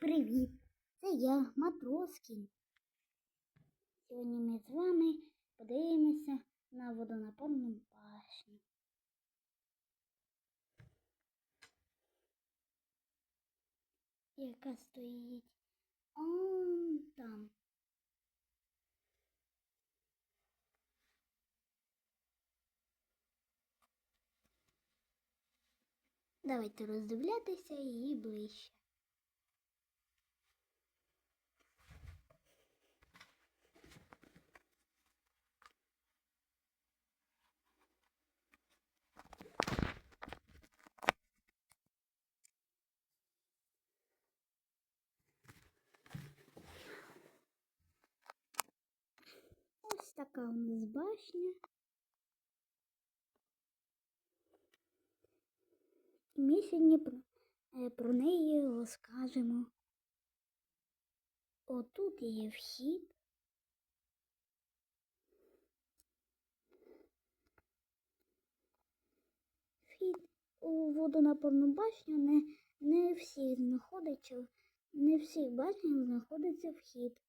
привіт! Це я, Матроскін. Сьогодні ми з вами подивимося на водонапорну башню. Яка стоїть он там. Давайте роздивлятися її ближче. Ось така у нас башня. І Ми сьогодні про, е, про неї розкажемо. Отут є вхід. Вхід у водонапорну башню не, не всі знаходиться, не всіх башнях знаходиться вхід.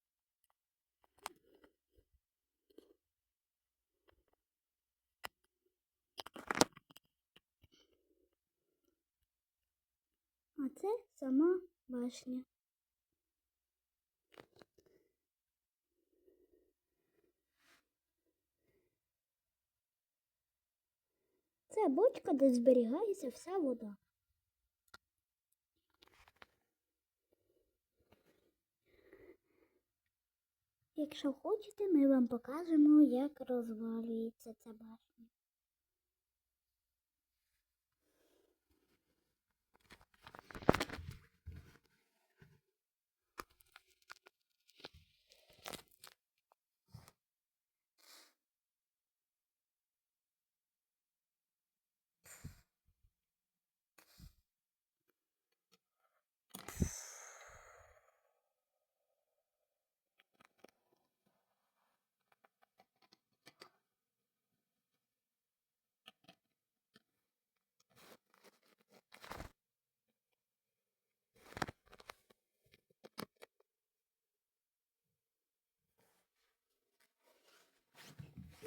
Це сама башня. Це бочка, де зберігається вся вода. Якщо хочете, ми вам покажемо, як розвалюється ця башня.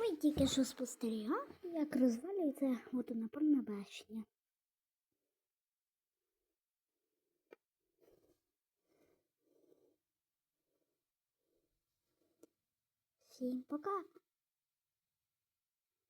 Ви тільки що спостерігали, як розвалюється водонапорна башня. Всім пока!